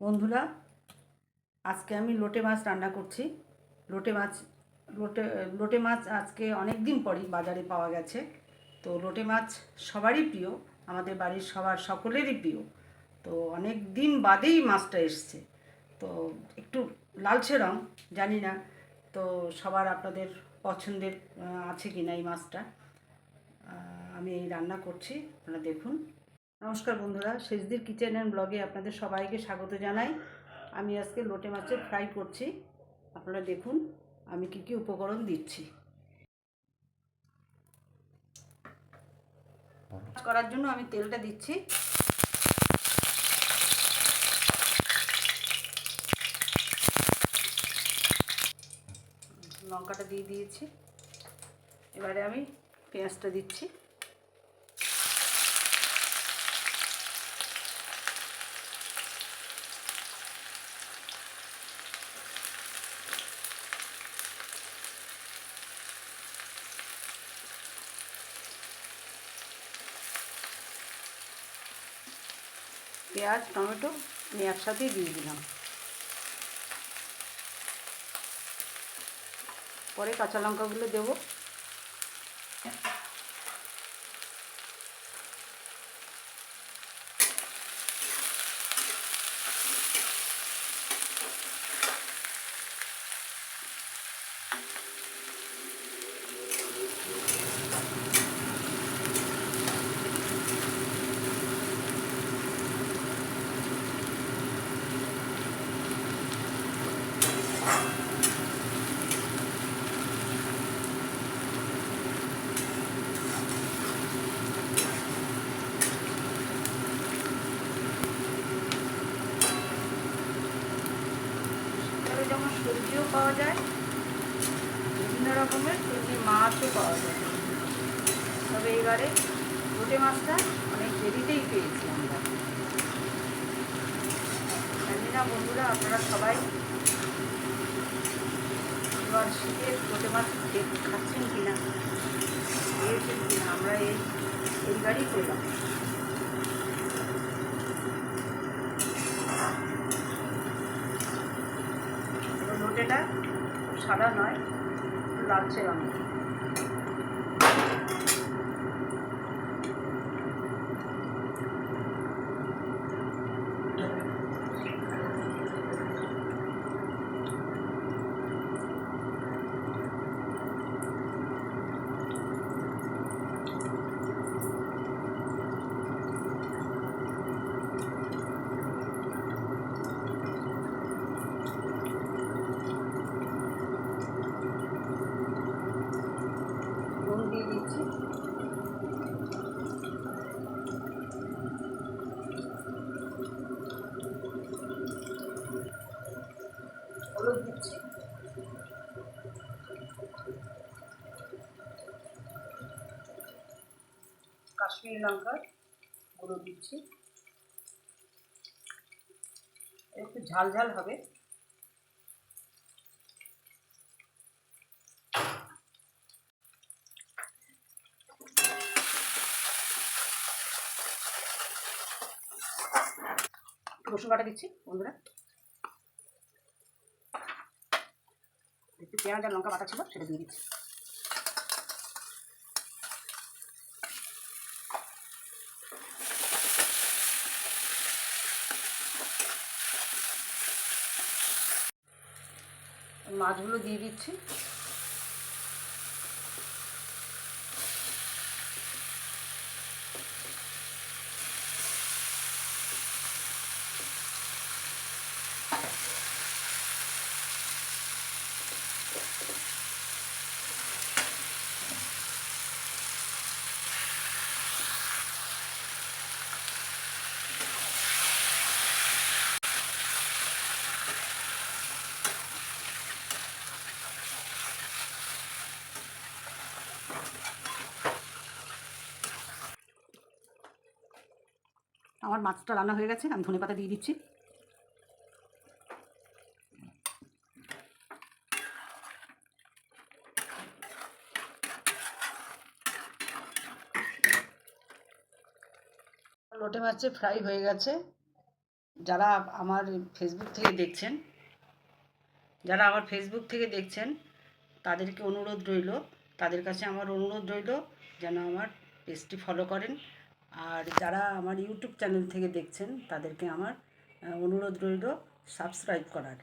বন্ধুরা, আজকে আমি লোটে মাছ রান্না করছি। লোটে মাছ, লোটে লোটে মাছ আজকে অনেক দিন পরই বাজারে পাওয়া গেছে। তো লোটে মাছ সবারই প্রিয়, আমাদের বাড়ির সবার সকলেরই প্রিয়। তো অনেক দিন বাদেই মাছটা এসছে। তো একটু লালচে রং, জানি না, তো সবার আপনাদের পছন্দের আছে কিনা এই মাছটা। আমি এই রান্না করছি, আপনারা দেখুন। নমস্কার বন্ধুরা, শেষদির কিচেন অ্যান্ড ব্লগে আপনাদের সবাইকে স্বাগত জানাই। আমি আজকে লোটে মাছের ফ্রাই করছি। আপনারা দেখুন, আমি কি কি উপকরণ দিচ্ছি। করার জন্য আমি তেলটা দিচ্ছি। লঙ্কাটা দিয়ে দিয়েছি। এবারে আমি পেঁয়াজটা দিচ্ছি। পেঁয়াজ টমেটো আমি একসাথেই দিয়ে দিলাম। পরে কাঁচা লঙ্কাগুলো দেবো। পাওয়া যায়। বিভিন্ন রকমের তেমনি মাছও পাওয়া যায়। তবে এবারে লোটে মাছটা অনেক দেরিতেই পেয়েছি আমরা। জানি না বন্ধুরা, আপনারা সবাই এবার শীতের লোটে মাছ খাচ্ছেন কিনা? পেয়েছেন কিনা? আমরা এই এইবারই পেলাম এবার লোটেটা সাদা নয় লালচে রঙের। কাশ্মীরি লঙ্কার গুঁড়ো দিচ্ছি। একটু ঝাল ঝাল হবে। রসুন বাটা দিচ্ছি, বন্ধুরা। একটু পেঁয়াজ আর লঙ্কা বাটা ছিল, সেটা দিয়ে দিচ্ছি। মাছগুলো দিয়ে দিচ্ছি। আমার মাছটা রান্না হয়ে গেছে, আমি ধনে পাতা দিয়ে দিচ্ছি। লোটে মাছে ফ্রাই হয়ে গেছে। যারা আমার ফেসবুক থেকে দেখছেন, যারা আমার ফেসবুক থেকে দেখছেন, তাদেরকে অনুরোধ রইল, তাদের কাছে আমার অনুরোধ রইল, যেন আমার পেজটি ফলো করেন। আর যারা আমার ইউটিউব চ্যানেল থেকে দেখছেন তাদেরকে আমার অনুরোধ রইল সাবস্ক্রাইব করার।